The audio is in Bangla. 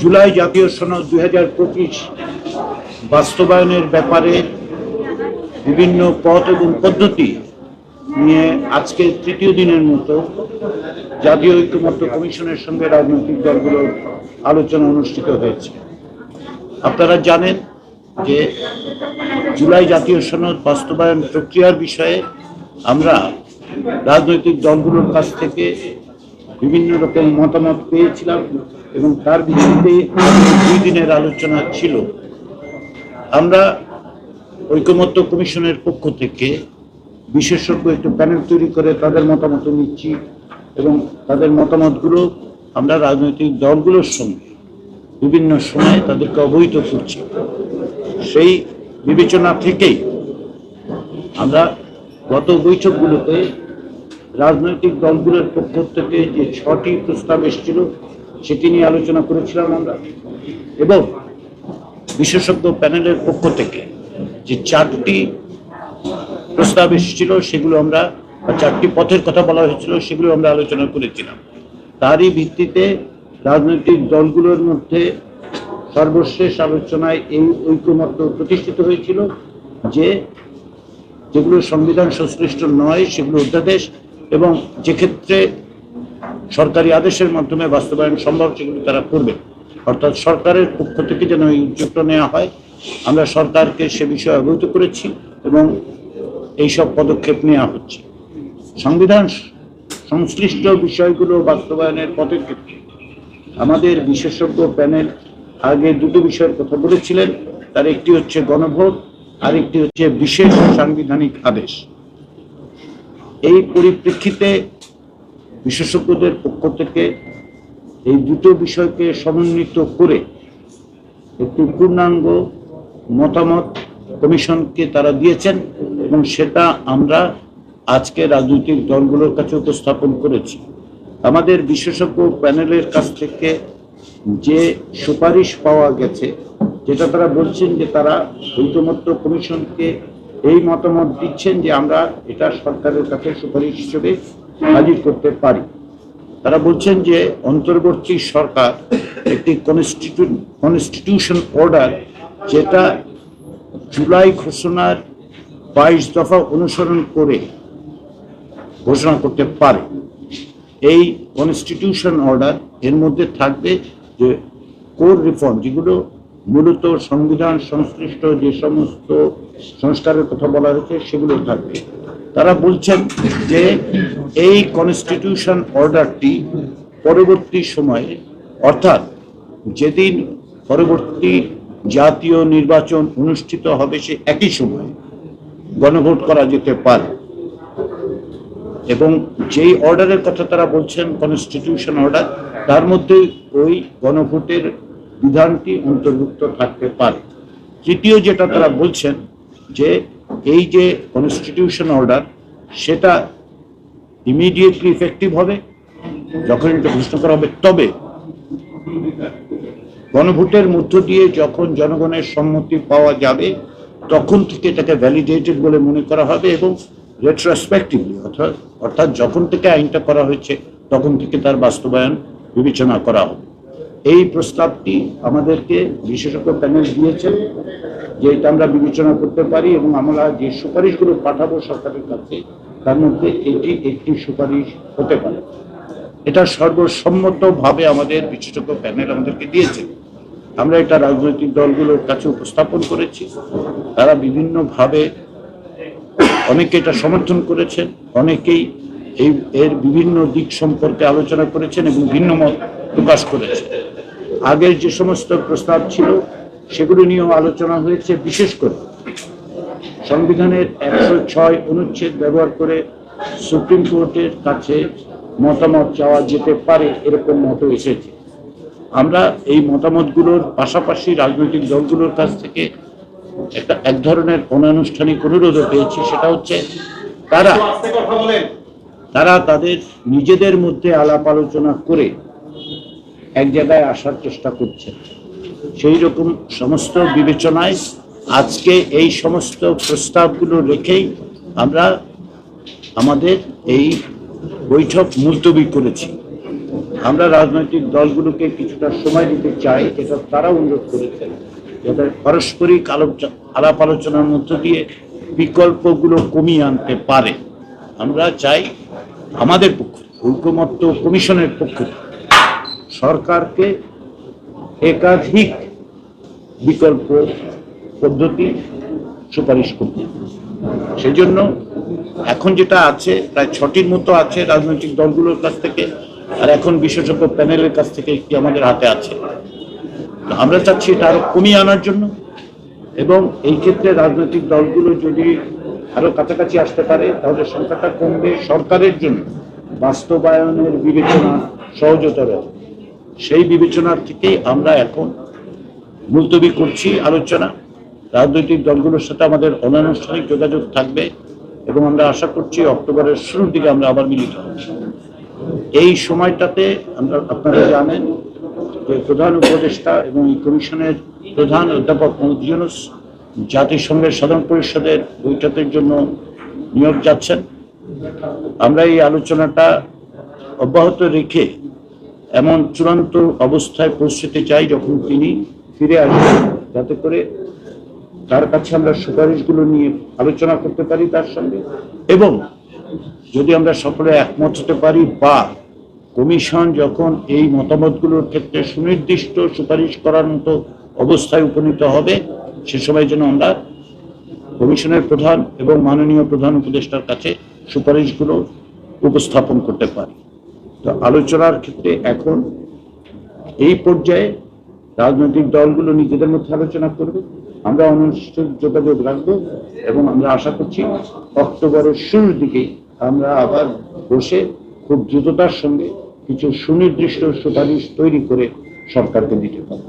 জুলাই জাতীয় সনদ দুই হাজার পঁচিশ বাস্তবায়নের ব্যাপারে বিভিন্ন পথ এবং পদ্ধতি নিয়ে আজকে তৃতীয় দিনের মতো জাতীয় ঐক্যমত্য কমিশনের সঙ্গে রাজনৈতিক দলগুলোর আলোচনা অনুষ্ঠিত হয়েছে। আপনারা জানেন যে জুলাই জাতীয় সনদ বাস্তবায়ন প্রক্রিয়ার বিষয়ে আমরা রাজনৈতিক দলগুলোর কাছ থেকে বিভিন্ন রকম মতামত পেয়েছিলাম এবং তার ভিত্তিতে দুই দিনের আলোচনা ছিল। আমরা ঐকমত্য কমিশনের পক্ষ থেকে বিশেষজ্ঞ একটু প্যানেল তৈরি করে তাদের মতামত নিচ্ছি এবং তাদের মতামতগুলো আমরা রাজনৈতিক দলগুলোর সঙ্গে বিভিন্ন সময়ে তাদেরকে অবহিত করছি। সেই বিবেচনা থেকেই আমরা গত বৈঠকগুলোতে রাজনৈতিক দলগুলোর পক্ষ থেকে যে ছটি প্রস্তাব এসেছিল, সেটি নিয়ে আলোচনা করেছিলাম আমরা। এবং বিশেষজ্ঞ প্যানেলের পক্ষ থেকে যে চারটি প্রস্তাব এসেছিল, সেগুলো আমরা চারটি পথের কথা বলা হয়েছিল, সেগুলো আমরা আলোচনা করেছিলাম। তারই ভিত্তিতে রাজনৈতিক দলগুলোর মধ্যে সর্বশেষ আলোচনায় এই ঐক্যমত্য প্রতিষ্ঠিত হয়েছিল যে যেগুলো সংবিধান সংশ্লিষ্ট নয়, সেগুলো অধ্যাদেশ এবং যে ক্ষেত্রে সরকারি আদেশের মাধ্যমে বাস্তবায়ন সম্ভব, সেগুলো তারা করবে। অর্থাৎ সরকারের পক্ষ থেকে যেন এই উদ্যোগটা নেওয়া হয়। আমরা সরকারকে সে বিষয়ে অবহিত করেছি এবং এইসব পদক্ষেপ নেওয়া হচ্ছে। সংবিধান সংশ্লিষ্ট বিষয়গুলো বাস্তবায়নের পথের ক্ষেত্রে আমাদের বিশেষজ্ঞ প্যানেল আগে দুটো বিষয়ের কথা বলেছিলেন। তার একটি হচ্ছে গণভোট আর একটি হচ্ছে বিশেষ সাংবিধানিক আদেশ। এই পরিপ্রেক্ষিতে বিশেষজ্ঞদের পক্ষ থেকে এই দুটো বিষয়কে সমন্বিত করে একটি পূর্ণাঙ্গ মতামত কমিশনকে তারা দিয়েছেন এবং সেটা আমরা আজকে রাজনৈতিক দলগুলোর কাছে উপস্থাপন করেছি। আমাদের বিশেষজ্ঞ প্যানেলের কাছ থেকে যে সুপারিশ পাওয়া গেছে, যেটা তারা বলছেন যে তারা ঐকমত্য কমিশনকে এই মতামত দিচ্ছেন যে আমরা এটা সরকারের কাছে সুপারিশ হিসেবে হাজির করতে পারি। তারা বলছেন যে অন্তর্বর্তী সরকার একটি কনস্টিটিউ কনস্টিটিউশন অর্ডার যেটা জুলাই ঘোষণার বাইশ দফা অনুসরণ করে ঘোষণা করতে পারে। এই কনস্টিটিউশন অর্ডার এর মধ্যে থাকবে যে কোর রিফর্ম যেগুলো মূলত সংবিধান সংশ্লিষ্ট যে সমস্ত সংস্কারের কথা বলা হয়েছে, সেগুলো থাকবে। তারা বলছেন যে এই কনস্টিটিউশন অর্ডারটি পরবর্তী সময়ে, অর্থাৎ যেদিন পরবর্তী জাতীয় নির্বাচন অনুষ্ঠিত হবে সে একই সময়ে গণভোট করা যেতে পারে। এবং যেই অর্ডারের কথা তারা বলছেন কনস্টিটিউশন অর্ডার তার মধ্যে ওই গণভোটের বিধানটি অন্তর্ভুক্ত থাকতে পারে। তৃতীয় যেটা তারা বলছেন যে এই যে কনস্টিটিউশন অর্ডার সেটা ইমিডিয়েটলি ইফেক্টিভ হবে। যখন এটা ঘোষণা করা হবে, তবে গণভোটের মধ্য দিয়ে যখন জনগণের সম্মতি পাওয়া যাবে, তখন থেকে এটাকে ভ্যালিডেটেড বলে মনে করা হবে এবং রেট্রোস্পেক্টিভলি অর্থাৎ অর্থাৎ যখন থেকে আইনটা করা হয়েছে, তখন থেকে তার বাস্তবায়ন বিবেচনা করা হবে। এই প্রস্তাবটি আমাদেরকে বিশেষজ্ঞ প্যানেল দিয়েছেন যে এটা আমরা বিবেচনা করতে পারি এবং আমরা যে সুপারিশগুলো পাঠাবো সরকারের কাছে, তার মধ্যে এটি একটি সুপারিশ হতে পারে। এটা সর্বসম্মতভাবে আমাদের বিশেষজ্ঞ প্যানেল আমাদেরকে দিয়েছে। আমরা এটা রাজনৈতিক দলগুলোর কাছে উপস্থাপন করেছি। তারা বিভিন্নভাবে অনেকে এটা সমর্থন করেছেন, অনেকেই এই, এর বিভিন্ন দিক সম্পর্কে আলোচনা করেছেন এবং ভিন্ন মত প্রকাশ করেছেন। আগের যে সমস্ত প্রস্তাব ছিল, সেগুলো নিয়েও আলোচনা হয়েছে, বিশেষ করে সংবিধানের একশো ছয় অনুচ্ছেদ ব্যবহার করে সুপ্রিম কোর্টের কাছে মতামত চাওয়া যেতে পারে, এরকম মত এসেছে। আমরা এই মতামতগুলোর পাশাপাশি রাজনৈতিক দলগুলোর কাছ থেকে একটা এক ধরনের অনানুষ্ঠানিক অনুরোধও পেয়েছি, সেটা হচ্ছে তারা তারা তাদের নিজেদের মধ্যে আলাপ আলোচনা করে এক জায়গায় আসার চেষ্টা করছে সেই রকম সমস্ত বিবেচনায় আজকে এই সমস্ত প্রস্তাবগুলো রেখেই আমরা আমাদের এই বৈঠক মুলতবি করেছি। আমরা রাজনৈতিক দলগুলোকে কিছুটা সময় দিতে চাই যেটা তারা অনুরোধ করেছেন যাতে পারস্পরিক আলাপ আলোচনার মধ্য দিয়ে বিকল্পগুলো কমিয়ে আনতে পারে। আমরা চাই আমাদের পক্ষ থেকে, ঐকমত্য কমিশনের পক্ষ থেকে সরকারকে একাধিক বিকল্প পদ্ধতি সুপারিশ করতে। সেই জন্য এখন যেটা আছে, প্রায় ছটির মতো আছে রাজনৈতিক দলগুলোর কাছ থেকে, আর এখন বিশেষজ্ঞ প্যানেলের কাছ থেকে একটি আমাদের হাতে আছে। আমরা চাচ্ছি এটা আরও কমিয়ে আনার জন্য এবং এই ক্ষেত্রে রাজনৈতিক দলগুলো যদি আরও কাছাকাছি আসতে পারে, তাহলে সংখ্যাটা কমবে সরকারের জন্য। বাস্তবায়নের বিবেচনা সহজতর হবে। সেই বিবেচনার থেকেই আমরা এখন মুলতবি করছি আলোচনা। রাজনৈতিক দলগুলোর সাথে আমাদের অনানুষ্ঠানিক যোগাযোগ থাকবে এবং আমরা আশা করছি অক্টোবরের শুরুর দিকে আমরা আবার মিলিত হব। এই সময়টাতে আমরা, আপনারা জানেন যে প্রধান উপদেষ্টা এবং এই কমিশনের প্রধান অধ্যাপক মোহাম্মদ জাতিসংঘের সাধারণ পরিষদের বৈঠকের জন্য নিয়োগ যাচ্ছেন। আমরা এই আলোচনাটা অব্যাহত রেখে এমন চূড়ান্ত অবস্থায় পৌঁছতে চাই যখন তিনি ফিরে আসবেন, যাতে করে তার কাছে আমরা সুপারিশগুলো নিয়ে আলোচনা করতে পারি তার সঙ্গে। এবং যদি আমরা সকলে একমত হতে পারি বা কমিশন যখন এই মতামতগুলোর ক্ষেত্রে সুনির্দিষ্ট সুপারিশ করার মতো অবস্থায় উপনীত হবে, সে সময় যেন আমরা কমিশনের প্রধান এবং মাননীয় প্রধান উপদেষ্টার কাছে সুপারিশগুলো উপস্থাপন করতে পারি। তো আলোচনার ক্ষেত্রে এখন এই পর্যায়ে রাজনৈতিক দলগুলো নিজেদের মধ্যে আলোচনা করবে। আমরা অনুষ্ঠান যোগাযোগ রাখব এবং আমরা আশা করছি অক্টোবরের শুরুর দিকে আমরা আবার বসে খুব দ্রুততার সঙ্গে কিছু সুনির্দিষ্ট সুপারিশ তৈরি করে সরকারকে দিতে পারব।